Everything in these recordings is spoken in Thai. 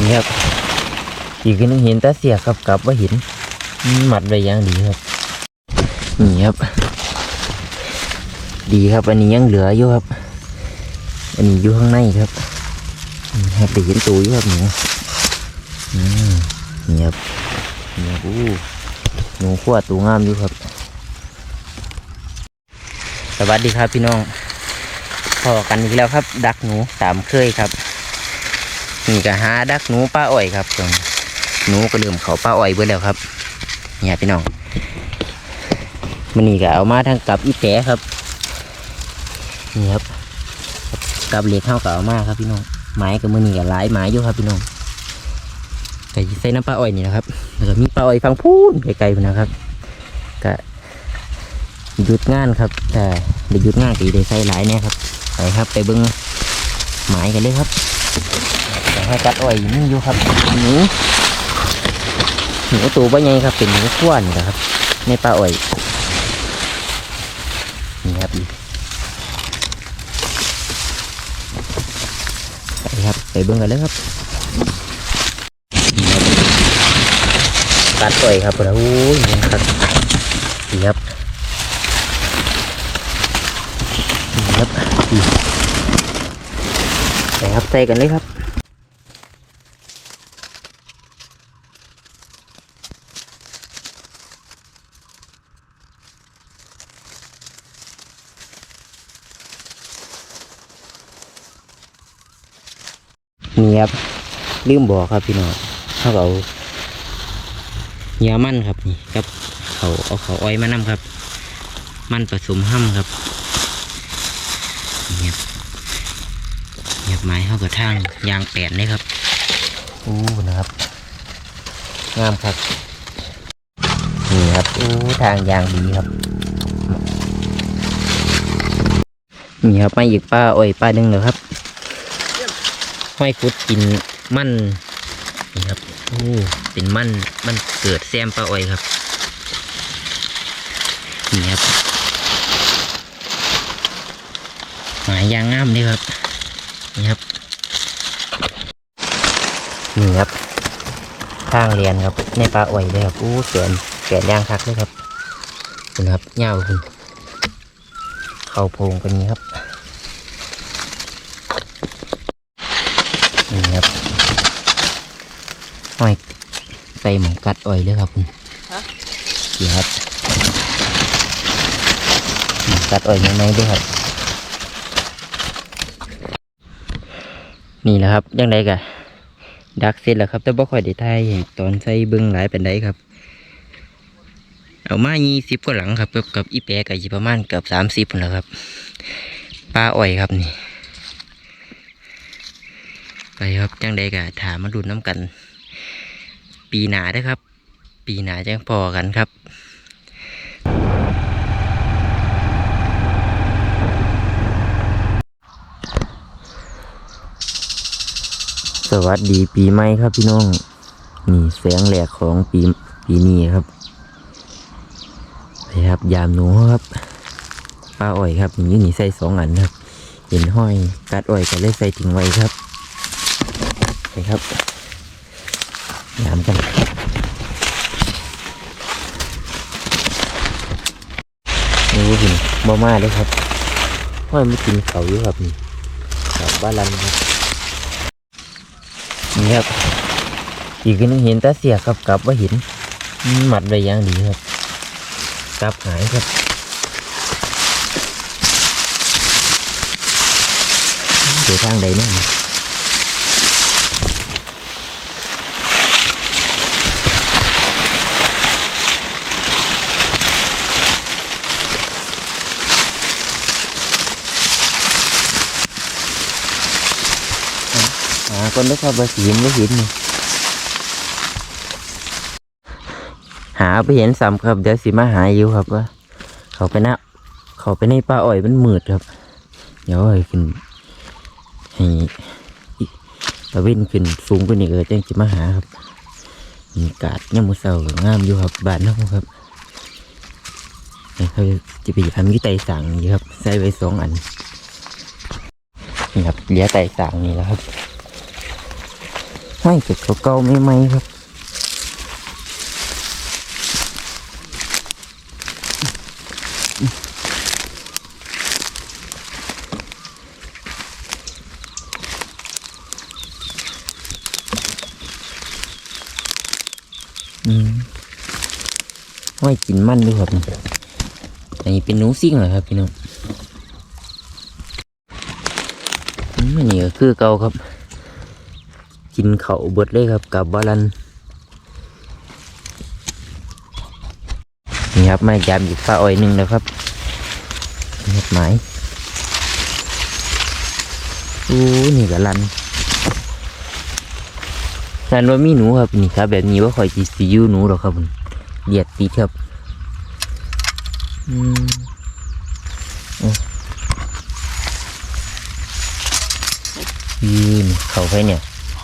นี่ครับ อีกนึงเห็นแต่เสียกับกับว่าห็นหมัดไว้อย่างดีครับ นี่ครับ ดีครับ อันนี้ยังเหลืออยู่ครับ อันนี้อยู่ข้างในครับนี่ครับได้เห็นตัวอยู่ครับหนูอืมนี่ครับนี่ครับอู้หนูขวดตัวงามอยู่ครับ สวัสดีครับพี่น้องพอกันอีกแล้วครับ ดักหนูตามเคยครับ นี่ก็หาดักหนูป้าอ้อยครับตรงหนูก็เริ่มเขาป้าอ้อยเบิดแล้วครับเนี่ยพี่น้องมันนี่ก็เอามาทางกับอีแตะครับนี่ครับกับเหล็กเข้ากับเอามาครับพี่น้องไม้กับมือนี่กับหลายไม้อยู่ครับพี่น้องแต่ใส่น้ำปลาอ้อยนี่นะครับแล้วก็มีปลาอ้อยฟังพูนไกลๆไปนะครับก็หยุดงานครับแต่ได้หยุดงานก็ได้ใส่หลายแน่ครับไปครับไปเบิ้งไม้กันเลยครับ ให้กัดอ้อยนี่อยู่ครับหนูหนูตัวบ่ใหญ่ครับเป็นหนูขั้วนนี่ครับในปลาอ้อยนี่ครับไปครับไปเบิ่งกันเลยครับนี่ครับตัดต่อยครับโอ้ยนี่ครับนี่ครับนี่ครับไปครับใส่กันเลยครับ นี่ครับลืมบอกครับพี่น้องเขาก็เอาเนื้อมันครับนี่ครับเขาเอาเขาอ้อยมานำครับ มันผสมห้ำครับเงียบเงียบไม้เข้ากับทางยางแปดเลยครับอู้นะครับงามครับนี่ครับอู้ทางยางดีครับนี่ครับมาอีกป้าอ้อยป้าหนึ่งเลยครับ ห้อยคุดกินมันนี่ครับโอ้เป็นมันมันเกิดแซมปลาอ้อยครับนี่ครับหมายยางงามเลยครับนี่ครับนี่ครับทางเรียนครับในปลาอ้อยเลยครับอู้เสียนเสียนยางคักเลยครับคุณครับเงาคุณเข่าโพงกันนี้ครับ นี่ครับห้อยใส่หมองกัดอ้อยเลยครับคุณนี่ครับหมองกัดอ้อยยังไงด้วยครับ นี่แหละครับยังไงกะดักเสร็จแล้วครับแต่บ่ค่อยได้ทายให้ตอนใส่เบิ้งหลายเป็นไดครับ เอามายี่สิบกว่าหลังครับกับกับอีแปะกับอีประมาณเกือบสามสิบแล้วครับปลาอ้อยครับนี่ ไปครับจังใดกะถามมาดูน้ำกัน ปีหนาด้ครับ ปีหนาจังพอกันครับสวัสดีปีใหม่ครับพี่น้อง นี่แสงแหลกของปีปีนี้ครับไปครับ ยามหนูครับป้าอ้อยครับนี่นี่ใส่สองอันครับ เห็นห้อยกัดอ้อยก็เลยใส่ทิ้งไว้ครับไปครับ ยามกันโอ้โหบ่มาเลยครับห้อยไม่กินเขาอยู่ครับนี่ครับบ้านรันครับนี่ครับอีกนึงเห็นต่เสียกับกลับว่าเห็นหมัดไว้อย่างดีครับกลับหายครับเดี๋ยวทางใดเนี่ย หาคนได้ครับว่าสิเห็นว่เห็นนี่หาไปเห็นซ้ำครับ เดี๋ยวสิมาหาอยู่ครับว่า เขาไปนะเขาไปในป่าอ้อยมันมืดครับ เดี๋ยวให้ขึ้นให้อีตะเว้นขึ้นสูงกว่านี้ก็จังสิมาหาครับมีกาดเนี่ยามมือเสาก็งามอยู่ครับบ้านเราครับเขาจะไปทำยี่ไตสั่งนี่ครับใส่ไว้สองอันนี่ครับเหลี้ยไตสั่งนี่แล้วครับ ให้เก็บเขาเก่าไม่ไหมครับอืมห้อยกินมันด้วยครับอันนี้เป็นนูซิ่งเหรอครับพี่น้องมอันนี้ก็คือเก่าครับ กินเขาเบิดเลยครับกับบาลันนี่ครับมายามหยิบฟ้าอ้อยหนึ่งแล้วครับเห็ดไหมอู้นี่ก็ลันลันว่ามีหนูครับนี่ครับ แบบนี้ว่าคอยจีซียูหนูหรอกครับเดียดตีครับอืมอ้ยืนเขาไปเนี่ย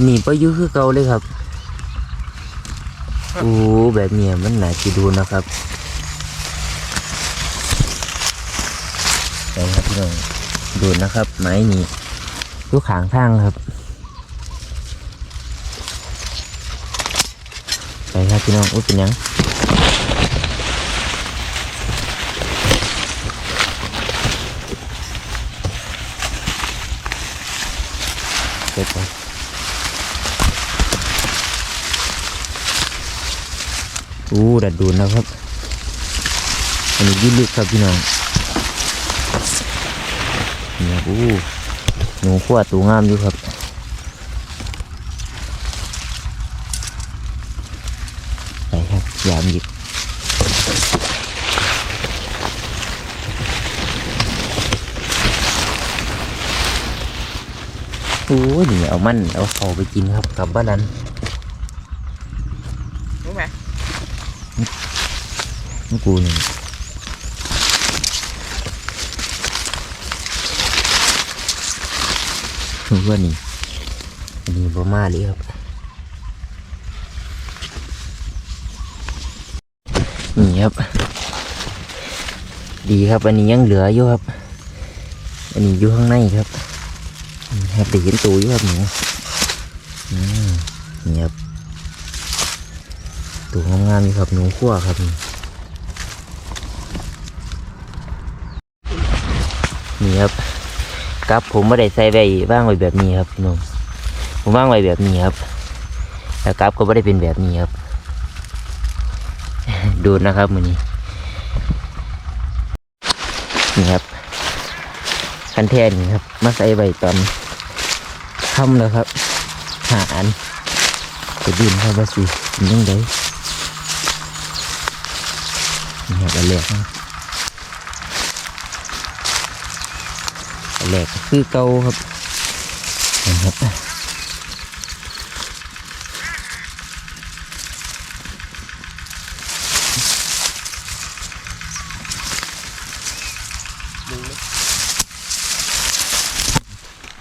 หยังครับพี่น้องแต่บ่รู้ว่าคนมาเห็ดหยังเนาะนี่ครับนี่ไปอยู่คือเก่าเลยครับโอ้แบบเนี้ยมันน่าจะดูนะครับไปครับพี่น้องดูดนะครับ ไม้นี้ลูกขางทางครับไปครับพี่น้องอุ้ยเป็นหยังเก็บไป อู้ดัดดูนแล้วครับ อันนี้ยืดลึกครับพี่น้องเนี่ยอู้หนูขั้วตูงามอยู่ครับไปครับยามหยิบโอ้ยนี่เอามันเอาเขาไปกินครับกับบ้านนั้น รู้ไหม นกูนี่รู้ว่านี่อันนี้บ่มาเลยครับนี่ครับ ดีครับ อันนี้ยังเหลืออยู่ครับ อันนี้อยู่ข้างในครับอืมครับได้เห็นตัวอยู่ครับหนูนี่ครับตัวงามๆอยู่ครับหนูขั้วครับนี่ นี่ครับกับผมไม่ได้ใส่ไว้ว่างไว้แบบนี้ครับพี่น้องผมว่างไว้แบบนี้ครับแล้วกับก็ไม่ได้เป็นแบบนี้ครับดูนะครับมือนี้นี่ครับคันแท่นี่ครับมาใส่ใบตอนค่ำแล้วครับ หาอันจะดินเข้าไปสินยังไงนี่ครับอันแรกนะอัน แรกก็คือเก่าครับนะครับดึงเลย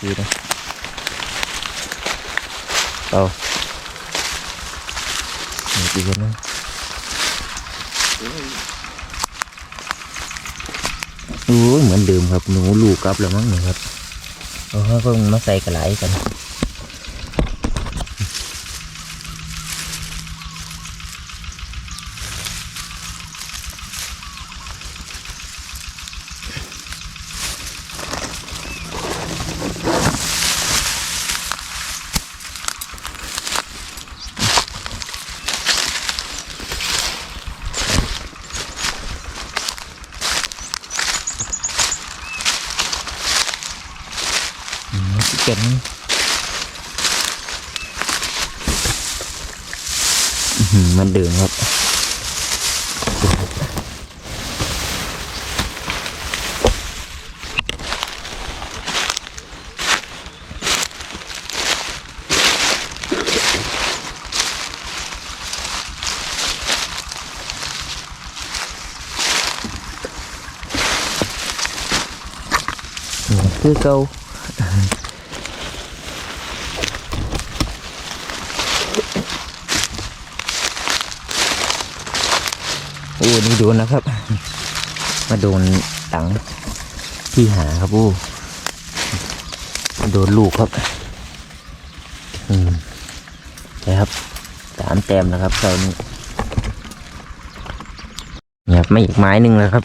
ดีนะเอานี่ดีกันนะ โอ้ยเหมือนเดิมครับหนูลูกกลับแล้วมั้งเนี่ยครับเอาเขาก็มาใส่กระไหลกัน chỉnh. Ừ, Mình đường hợp cứ câu. โอ้นี่โดนนะครับ มาโดนตังที่หาครับโอ้โดนลูกครับ อืมนะครับสามแต้มนะครับเรานี่เนี่ยครับไม่อีกไม้หนึ่งแล้วครับ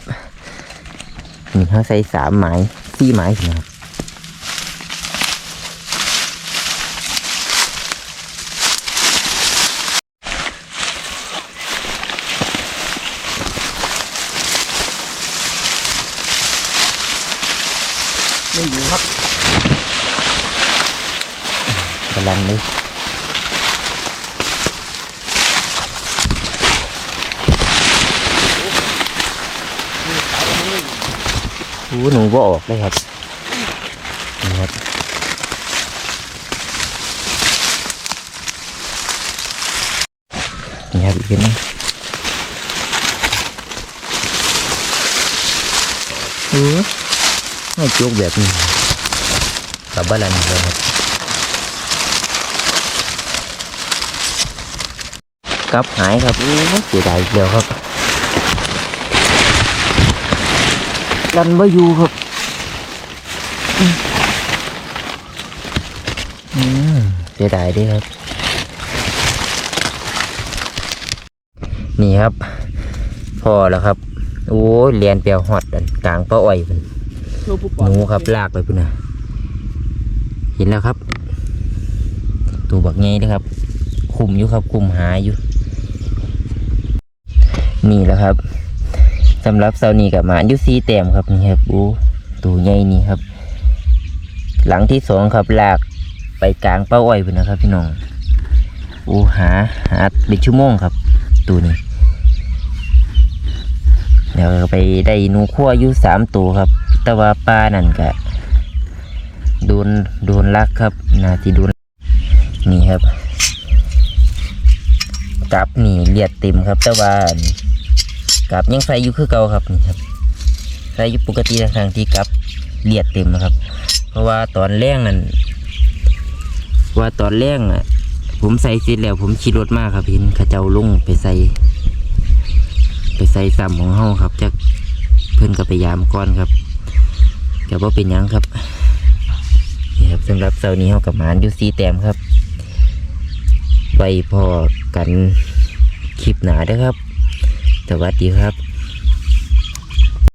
นี่เขาใส่สามไม้สี่ไม้นะครับ ไม่อยู่ครับ กำลังเลยโอ้หนูบ่ออกเลยครับนี่ครับนี่ครับอีกทีหนึงโอ้ไม่จุกแบบนี้กับบ้านนี้เลยครับ กับหายครับอู้เสียดายอีกแล้วครับ ดันไม่อยู่ครับอืมเสียดายด้วยครับ นี่ครับ พอแล้วครับ โอ้ยเรียนเปียวหอดอันกลางป้าอ้อยพุ่นหนูครับลากไปพุ่นนะเห็นแล้วครับ ตัวบักไงนะครับ คุมอยู่ครับ คุมหาอยู่ นี่แหละครับสำหรับเสานี้กับหมาอยู่ซีแต้มครับนี่ครับโอ้ตัวใหญ่นี่ครับ หลังที่สองครับลากไปกลางเป้าอ้อยพุ่นะครับ พี่น้องโอ้หาหาเป็นชั่วโมงครับ ตัวนี้เดี๋ยวไปได้นูขั้วอยู่สามตัวครับ แต่ว่าปลานั่นกะโดนโดนลักครับนาทีโดนนี่ครับกับนี่เลียดเต็มครับ แต่ว่า กับยังใส่อยู่คือเก่าครับนี่ครับใส่อยู่ปกติทางที่กับเลียดเต็มนะครับ เพราะว่าตอนแรกนั่นว่าตอนแรกอะ ผมใส่เสร็จแล้ว ผมขี่รถมากครับเห็นขาเจ้าลงไปใส่ ไปใส่ซ้ำของเฮาครับจากเพื่อนก็ไปยามก้อนครับแต่ว่าเป็นยังครับนี่ครับสำหรับเสาร์นี้เฮากับหมานยู่สีแต้มครับไว้พอกันคลิปหนาเด้อครับ สวัสดีครับ